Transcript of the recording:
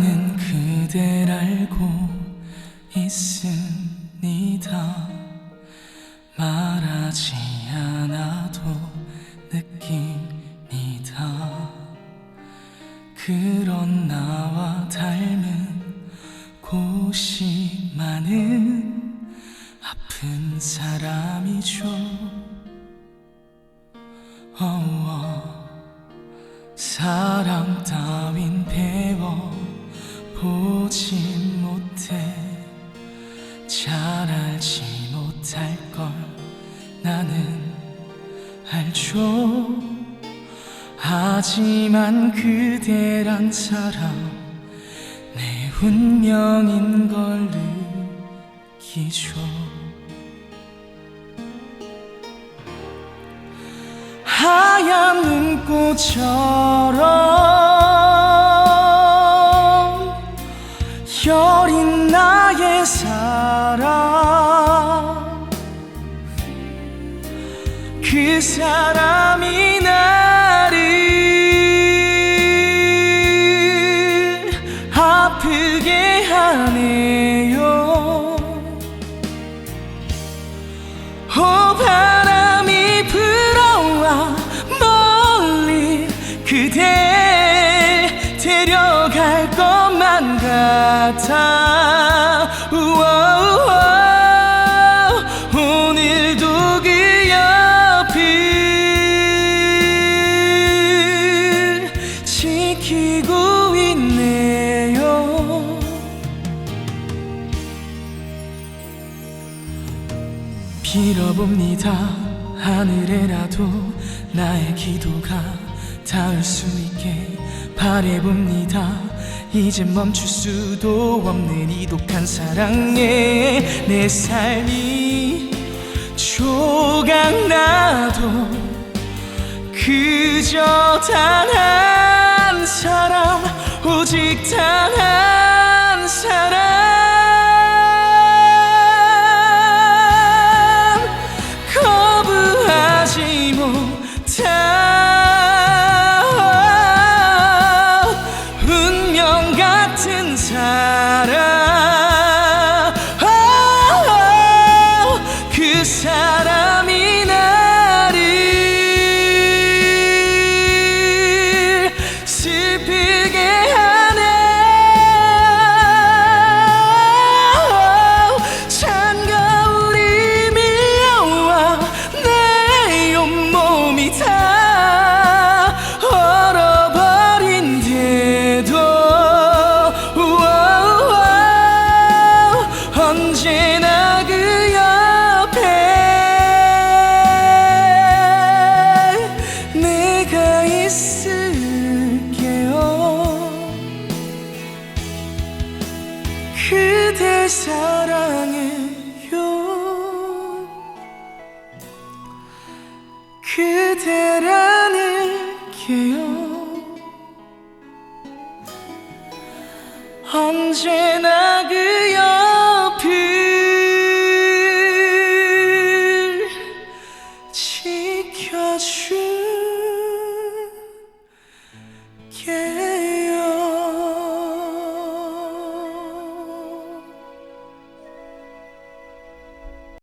나는 그댈 알고 있습니다. 말하지 않아도 느낍니다. 그런 나와 닮은 곳이 많은 아픈 사람이죠. 어어. 사랑 따 못해 잘 알지 못할 걸 나는 알죠. 하지만 그대란 사람 내 운명인 걸 느끼죠. 하얀 눈꽃처럼 여린 나의 사랑. 그 사람이 나를 아프게 하네요. 오 바람이 불어와 멀리 그댈 같아. 빌어봅니다. 하늘에라도 나의 기도가 닿을 수 있게 바래봅니다. 이제 멈출 수도 없는 이 독한 사랑에 내 삶이 조각나도 그저 단 한 사람 오직 단한 사랑해요. 그댈 안을게요. 언제나 그